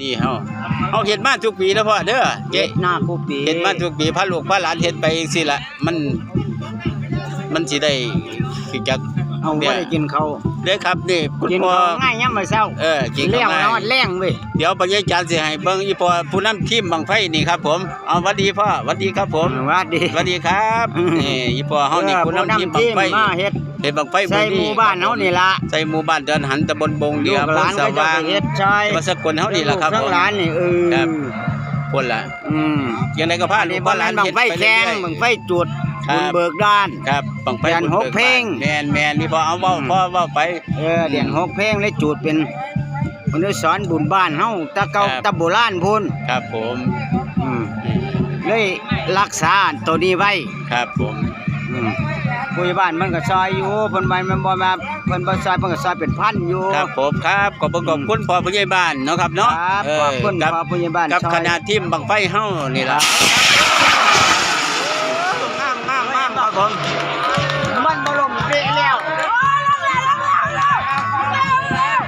นี่เฮาเฮาเฮ็ดมาทุกปีแล้วพ่อเด้อเจ๊เฮ็ดหน้าคู่ปีเฮ็ดมาทุกปีพาลูกพาหลานเฮ็ดไปสิละมัน มันสิได้ คือจักเอาบ่ได้กินข้าวเด้อครับนี่คุณกินพ่อข้าวง่ายยามมื้อเช้าเออกินเลี้ยงข้าวง่ายนอนแรงเว้ยเดี๋ยวปัญญาจารย์สิให้เบิ่งอีพอผู้นำทีมบังไฟนี่ครับ ผมเอาหวัดดีพ่อหวัดดีครับ ผมว่าดีหวัดดีครับอืมนี่อีพอเฮานี่ผู้นำทีมบังไฟมาเฮ็ดเฮ็ดบังไฟใส่หมู่บ้านเฮานี่ล่ะใส่หมู่บ้านเดินหันตำบลบงเดีลูยกอำหเภอลานสก็จะว่างไปเฮ็ดใช่จังหวัดสกลเฮานี่ล่ะครับทั้ผงมหลานนี่เออครับพุ่นล่ะอืมยังไงก็พาอันลูนี้กบ่พาหลาแม่นนบังเฮ็ดไฟไปแข่งเรื่อยบังไฟจุด ครับบุญเบิกด้านๆครับบังไฟเดือนบุญหกบิเพลง แม่นแม่นนี่พอเอาเว้าพ่อเว้าไป เออเดือนหกเพลงเลยจุดเป็นคนที่สอนบุญบ้านเฮาแตะเก่าครับ แตะโบราณพุ่นครับผมอืมอืมเลยรักษาตัวนี้ไว้ครับผมอืมผู้ใหญ่บ้านมันก็ซอยอยู่เพิ่นบ้านมันบ่มาเพิ่นบ่ซอยเพิ่นก็ซอยเป็นพันอยู่ ครับผมครับขอบคุณขอบคุณพ่อผู้ใหญ่บ้านเนาะครับเนาะครับเขอบคุณกับพ่อผู้ใหญ่บ้านกับซอยคณะทีมบังไฟเฮานี่ล่ะ ผมมันบรมเปรี้ยวแล้ว